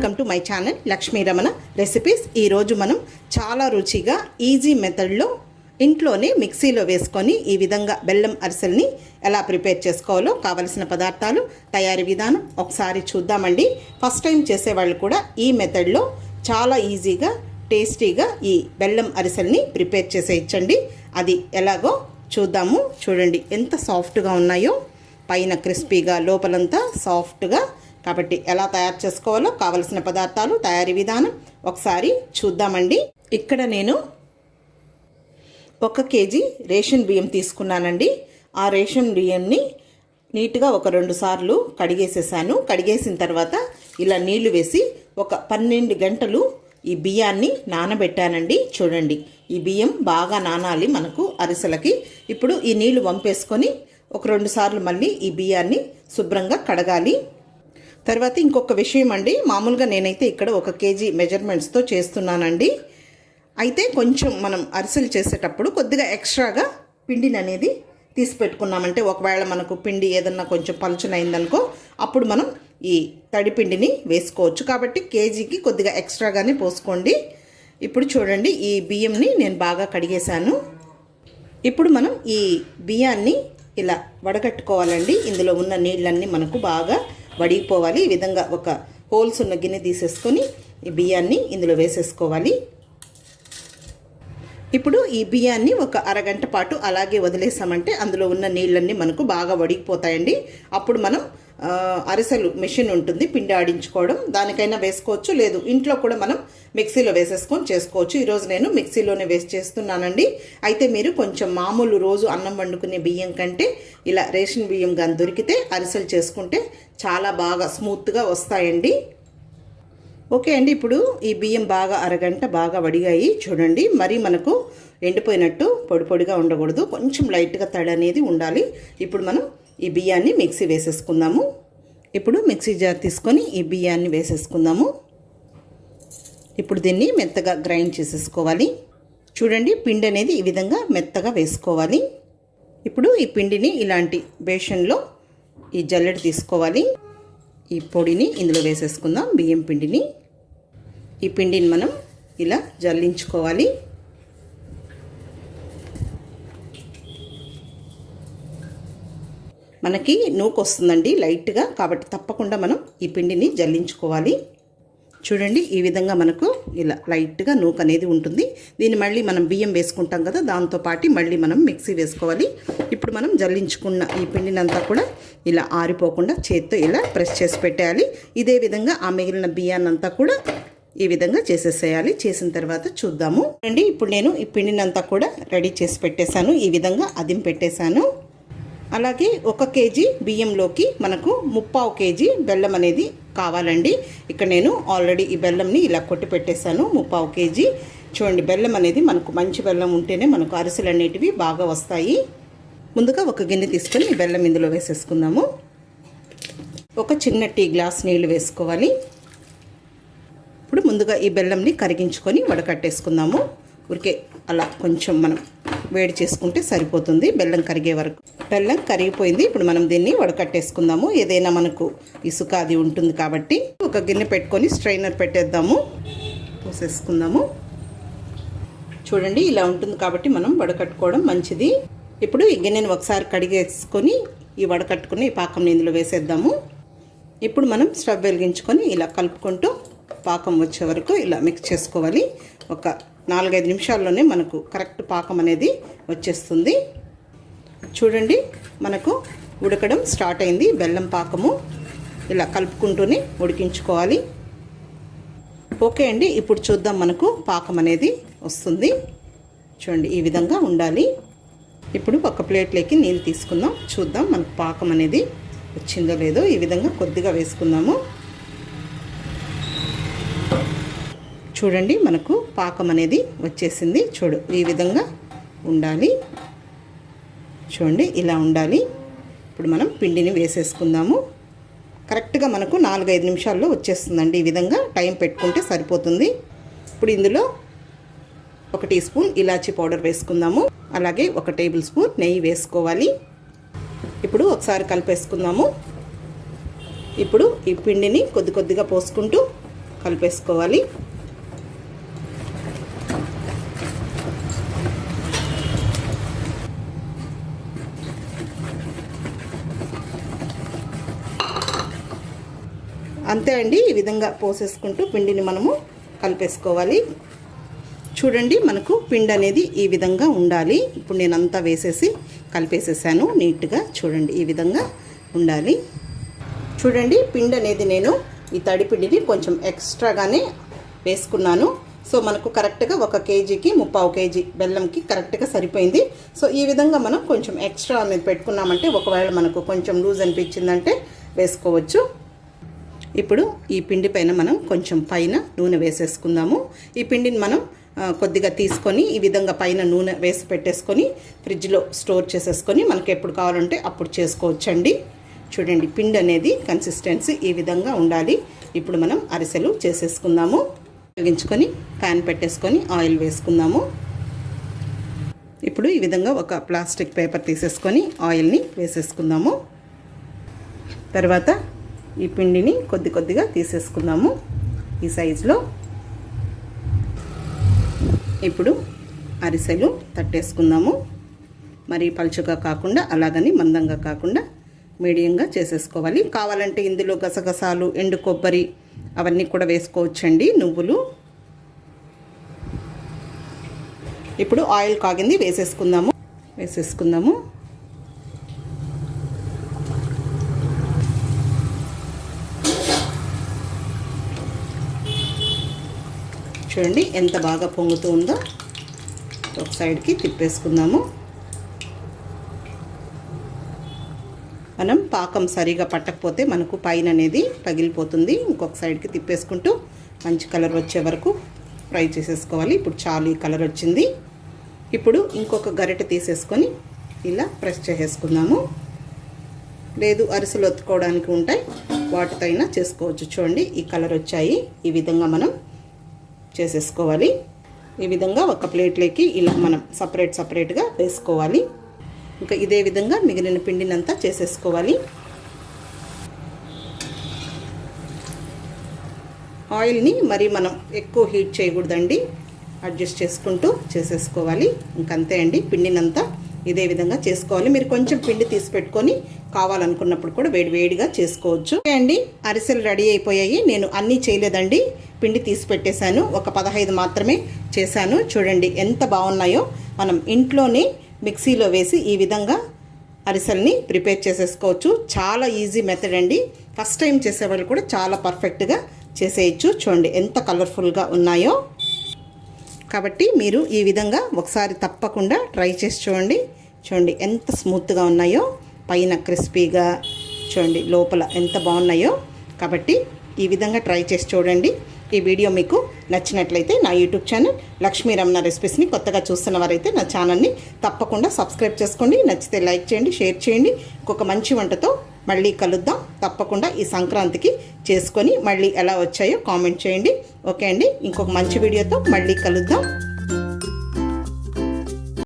Welcome to my channel Lakshmi Ramana recipes. ఈరోజు మనం చాలా రుచిగా ఈజీ మెథడ్లో ఇంట్లోనే మిక్సీలో వేసుకొని ఈ విధంగా బెల్లం అరిసెల్ని ఎలా ప్రిపేర్ చేసుకోవాలో కావలసిన పదార్థాలు తయారీ విధానం ఒకసారి చూద్దామండి. ఫస్ట్ టైం చేసేవాళ్ళు కూడా ఈ మెథడ్లో చాలా ఈజీగా టేస్టీగా ఈ బెల్లం అరిసెల్ని ప్రిపేర్ చేసేయచ్చండి. అది ఎలాగో చూద్దాము. చూడండి ఎంత సాఫ్ట్గా ఉన్నాయో. పైన క్రిస్పీగా లోపలంతా సాఫ్ట్గా కాబట్టి ఎలా తయారు చేసుకోవాలో కావలసిన పదార్థాలు తయారీ విధానం ఒకసారి చూద్దామండి. ఇక్కడ నేను ఒక కేజీ రేషన్ బియ్యం తీసుకున్నానండి. ఆ రేషన్ బియ్యంని నీట్గా ఒక రెండు సార్లు కడిగేసేసాను. కడిగేసిన తర్వాత ఇలా నీళ్ళు వేసి ఒక పన్నెండు గంటలు ఈ బియ్యాన్ని నానబెట్టానండి. చూడండి ఈ బియ్యం బాగా నానాలి మనకు అరిసెలకి. ఇప్పుడు ఈ నీళ్ళు వంపేసుకొని ఒక రెండు సార్లు మళ్ళీ ఈ బియ్యాన్ని శుభ్రంగా కడగాలి. తర్వాత ఇంకొక విషయం అండి మామూలుగా నేనైతే ఇక్కడ ఒక కేజీ మెజర్మెంట్స్తో చేస్తున్నానండి. అయితే కొంచెం మనం అరిసెలు చేసేటప్పుడు కొద్దిగా ఎక్స్ట్రాగా పిండిని అనేది తీసి పెట్టుకున్నామంటే ఒకవేళ మనకు పిండి ఏదన్నా కొంచెం పలుచనైందనుకో అప్పుడు మనం ఈ తడి పిండిని వేసుకోవచ్చు. కాబట్టి కేజీకి కొద్దిగా ఎక్స్ట్రాగానే పోసుకోండి. ఇప్పుడు చూడండి ఈ బియ్యంని నేను బాగా కడిగేశాను. ఇప్పుడు మనం ఈ బియ్యాన్ని ఇలా వడగట్టుకోవాలండి. ఇందులో ఉన్న నీళ్ళన్నీ మనకు బాగా వడిగిపోవాలి. ఈ విధంగా ఒక హోల్స్ ఉన్న గిన్నె తీసేసుకొని ఈ బియ్యాన్ని ఇందులో వేసేసుకోవాలి. ఇప్పుడు ఈ బియ్యాన్ని ఒక అరగంట పాటు అలాగే వదిలేసామంటే అందులో ఉన్న నీళ్ళన్నీ మనకు బాగా వడిగిపోతాయండి. అప్పుడు మనం అరిసెలు మెషిన్ ఉంటుంది పిండి ఆడించుకోవడం దానికైనా వేసుకోవచ్చు. లేదు ఇంట్లో కూడా మనం మిక్సీలో వేసేసుకొని చేసుకోవచ్చు. ఈరోజు నేను మిక్సీలోనే వేస్ట్ చేస్తున్నానండి. అయితే మీరు కొంచెం మామూలు రోజు అన్నం వండుకునే బియ్యం కంటే ఇలా రేషన్ బియ్యం కానీ దొరికితే అరిసెలు చేసుకుంటే చాలా బాగా స్మూత్గా వస్తాయండి. ఓకే అండి ఇప్పుడు ఈ బియ్యం బాగా అరగంట బాగా వడిగాయి. చూడండి మరి మనకు ఎండిపోయినట్టు పొడి పొడిగా ఉండకూడదు. కొంచెం లైట్గా తడి అనేది ఉండాలి. ఇప్పుడు మనం ఈ బియ్యాన్ని మిక్సీ వేసేసుకుందాము. ఇప్పుడు మిక్సీ జార్ తీసుకొని ఈ బియ్యాన్ని వేసేసుకుందాము. ఇప్పుడు దీన్ని మెత్తగా గ్రైండ్ చేసేసుకోవాలి. చూడండి పిండి అనేది ఈ విధంగా మెత్తగా వేసుకోవాలి. ఇప్పుడు ఈ పిండిని ఇలాంటి బేషన్లో ఈ జల్లెడ తీసుకోవాలి. ఈ పొడిని ఇందులో వేసేసుకుందాం బియ్యం పిండిని. ఈ పిండిని మనం ఇలా జల్లించుకోవాలి. మనకి నూకు వస్తుందండి లైట్గా కాబట్టి తప్పకుండా మనం ఈ పిండిని జల్లించుకోవాలి. చూడండి ఈ విధంగా మనకు ఇలా లైట్గా నూకు అనేది ఉంటుంది. దీన్ని మళ్ళీ మనం బియ్యం వేసుకుంటాం కదా దాంతో పాటు మళ్ళీ మనం మిక్సీ వేసుకోవాలి. ఇప్పుడు మనం జల్లించుకున్న ఈ పిండినంతా కూడా ఇలా ఆరిపోకుండా చేత్తో ఇలా ప్రెస్ చేసి పెట్టేయాలి. ఇదే విధంగా ఆ మిగిలిన బియ్యాన్నంతా కూడా ఈ విధంగా చేసేసేయాలి. చేసిన తర్వాత చూద్దాము. అండి ఇప్పుడు నేను ఈ పిండినంతా కూడా రెడీ చేసి పెట్టేశాను. ఈ విధంగా అదిం పెట్టేశాను. అలాగే ఒక కేజీ బియ్యంలోకి మనకు ముప్పావు కేజీ బెల్లం అనేది కావాలండి. ఇక్కడ నేను ఆల్రెడీ ఈ బెల్లంని ఇలా కొట్టి పెట్టేశాను. ముప్పావు కేజీ. చూడండి బెల్లం అనేది మనకు మంచి బెల్లం ఉంటేనే మనకు అరిసెలు అనేటివి బాగా వస్తాయి. ముందుగా ఒక గిన్నె తీసుకొని బెల్లం ఇందులో వేసేసుకుందాము. ఒక చిన్న టీ గ్లాస్ నీళ్ళు వేసుకోవాలి. ముందుగా ఈ బెల్లంని కరిగించుకొని వడకట్టేసుకుందాము. ఊరికే అలా కొంచెం మనం వేడి చేసుకుంటే సరిపోతుంది బెల్లం కరిగే వరకు. బెల్లం కరిగిపోయింది. ఇప్పుడు మనం దీన్ని వడకట్టేసుకుందాము. ఏదైనా మనకు ఇసుక అది ఉంటుంది కాబట్టి ఒక గిన్నె పెట్టుకొని స్ట్రైనర్ పెట్టేద్దాము. పోసేసుకుందాము. చూడండి ఇలా ఉంటుంది కాబట్టి మనం వడకట్టుకోవడం మంచిది. ఇప్పుడు ఈ గిన్నెని ఒకసారి కడిగేసుకొని ఈ వడకట్టుకుని ఈ పాకం ఇందులో వేసేద్దాము. ఇప్పుడు మనం స్టవ్ వెలిగించుకొని ఇలా కలుపుకుంటూ పాకం వచ్చే వరకు ఇలా మిక్స్ చేసుకోవాలి. ఒక నాలుగైదు నిమిషాల్లోనే మనకు కరెక్ట్ పాకం అనేది వచ్చేస్తుంది. చూడండి మనకు ఉడకడం స్టార్ట్ అయింది. బెల్లం పాకము ఇలా కలుపుకుంటూనే ఉడికించుకోవాలి. ఓకే అండి ఇప్పుడు చూద్దాం మనకు పాకం అనేది వస్తుంది. చూడండి ఈ విధంగా ఉండాలి. ఇప్పుడు ఒక ప్లేట్లోకి నీళ్ళు తీసుకుందాం. చూద్దాం మనకు పాకం అనేది వచ్చిందో లేదో. ఈ విధంగా కొద్దిగా వేసుకుందాము. చూడండి మనకు పాకం అనేది వచ్చేసింది. చూడు ఈ విధంగా ఉండాలి. చూడండి ఇలా ఉండాలి. ఇప్పుడు మనం పిండిని వేసేసుకుందాము. కరెక్ట్గా మనకు నాలుగైదు నిమిషాల్లో వచ్చేస్తుందండి. ఈ విధంగా టైం పెట్టుకుంటే సరిపోతుంది. ఇప్పుడు ఇందులో ఒక టీ స్పూన్ ఇలాచీ పౌడర్ వేసుకుందాము. అలాగే ఒక టేబుల్ స్పూన్ నెయ్యి వేసుకోవాలి. ఇప్పుడు ఒకసారి కలిపేసుకుందాము. ఇప్పుడు ఈ పిండిని కొద్ది కొద్దిగా పోసుకుంటూ కలిపేసుకోవాలి. అంతే అండి. ఈ విధంగా పోసేసుకుంటూ పిండిని మనము కలిపేసుకోవాలి. చూడండి మనకు పిండి అనేది ఈ విధంగా ఉండాలి. ఇప్పుడు నేను అంతా వేసేసి కలిపేసేసాను. నీట్గా చూడండి ఈ విధంగా ఉండాలి. చూడండి పిండి అనేది నేను ఈ తడి పిండిని కొంచెం ఎక్స్ట్రాగానే వేసుకున్నాను. సో మనకు కరెక్ట్గా ఒక కేజీకి ముప్పావు కేజీ బెల్లంకి కరెక్ట్గా సరిపోయింది. సో ఈ విధంగా మనం కొంచెం ఎక్స్ట్రా అనేది పెట్టుకున్నామంటే ఒకవేళ మనకు కొంచెం లూజ్ అనిపించిందంటే వేసుకోవచ్చు. ఇప్పుడు ఈ పిండి పైన మనం కొంచెం పైన నూనె వేసేసుకుందాము. ఈ పిండిని మనం కొద్దిగా తీసుకొని ఈ విధంగా పైన నూనె వేసి పెట్టేసుకొని ఫ్రిడ్జ్లో స్టోర్ చేసేసుకొని మనకి ఎప్పుడు కావాలంటే అప్పుడు చేసుకోవచ్చండి. చూడండి పిండి అనేది కన్సిస్టెన్సీ ఈ విధంగా ఉండాలి. ఇప్పుడు మనం అరిసెలు చేసేసుకుందాము. ఉపయోగించుకొని ప్యాన్ పెట్టేసుకొని ఆయిల్ వేసుకుందాము. ఇప్పుడు ఈ విధంగా ఒక ప్లాస్టిక్ పేపర్ తీసేసుకొని ఆయిల్ని వేసేసుకుందాము. తర్వాత ఈ పిండిని కొద్ది కొద్దిగా తీసేసుకుందాము ఈ సైజులో. ఇప్పుడు అరిసెలు తట్టేసుకుందాము. మరి పలుచగా కాకుండా అలాగని మందంగా కాకుండా మీడియంగా చేసేసుకోవాలి. కావాలంటే ఇందులో గసగసాలు ఎండు కొబ్బరి అవన్నీ కూడా వేసుకోవచ్చండి నువ్వులు. ఇప్పుడు ఆయిల్ కాగింది వేసేసుకుందాము. వేసేసుకుందాము. చూడండి ఎంత బాగా పొంగుతూ ఉందో. ఒక సైడ్కి తిప్పేసుకుందాము. మనం పాకం సరిగా పట్టకపోతే మనకు పైన అనేది పగిలిపోతుంది. ఇంకొక సైడ్కి తిప్పేసుకుంటూ మంచి కలర్ వచ్చే వరకు ఫ్రై చేసేసుకోవాలి. ఇప్పుడు చాలు ఈ కలర్ వచ్చింది. ఇప్పుడు ఇంకొక గరిటె తీసేసుకొని ఇలా ప్రెస్ చేసేసుకుందాము. లేదు అరిసెలు ఒత్తుకోవడానికి ఉంటాయి. వాటితో అయినా చేసుకోవచ్చు. చూడండి ఈ కలర్ వచ్చాయి. ఈ విధంగా మనం చేసేసుకోవాలి. ఈ విధంగా ఒక ప్లేట్లోకి ఇలా మనం సపరేట్ సపరేట్గా వేసుకోవాలి. ఇంకా ఇదే విధంగా మిగిలిన పిండినంతా చేసేసుకోవాలి. ఆయిల్ని మరి మనం ఎక్కువ హీట్ చేయకూడదండి. అడ్జస్ట్ చేసుకుంటూ చేసేసుకోవాలి. ఇంకంతే అండి పిండినంతా ఇదే విధంగా చేసుకోవాలి. మీరు కొంచెం పిండి తీసి పెట్టుకొని కావాలనుకున్నప్పుడు కూడా వేడి వేడిగా చేసుకోవచ్చు. ఓకే అండి అరిసెలు రెడీ అయిపోయాయి. నేను అన్నీ చేయలేదండి. పిండి తీసి పెట్టేశాను. ఒక పదహైదు మాత్రమే చేశాను. చూడండి ఎంత బాగున్నాయో. మనం ఇంట్లోనే మిక్సీలో వేసి ఈ విధంగా అరిసెల్ని ప్రిపేర్ చేసేసుకోవచ్చు. చాలా ఈజీ మెథడ్ అండి. ఫస్ట్ టైం చేసేవాళ్ళు కూడా చాలా పర్ఫెక్ట్గా చేసేయచ్చు. చూడండి ఎంత కలర్ఫుల్గా ఉన్నాయో. కాబట్టి మీరు ఈ విధంగా ఒకసారి తప్పకుండా ట్రై చేసి చూడండి. చూడండి ఎంత స్మూత్గా ఉన్నాయో. పైన క్రిస్పీగా చూడండి లోపల ఎంత బాగున్నాయో. కాబట్టి ఈ విధంగా ట్రై చేసి చూడండి. ఈ వీడియో మీకు నచ్చినట్లయితే నా యూట్యూబ్ ఛానల్ లక్ష్మీ రమణ రెసిపీస్ని కొత్తగా చూస్తున్న వారైతే నా ఛానల్ని తప్పకుండా సబ్స్క్రైబ్ చేసుకోండి. నచ్చితే లైక్ చేయండి షేర్ చేయండి. ఇంకొక మంచి వంటతో మళ్ళీ కలుద్దాం. తప్పకుండా ఈ సంక్రాంతికి చేసుకొని మళ్ళీ ఎలా వచ్చాయో కామెంట్ చేయండి. ఓకే అండి. ఇంకొక మంచి వీడియోతో మళ్ళీ కలుద్దాం.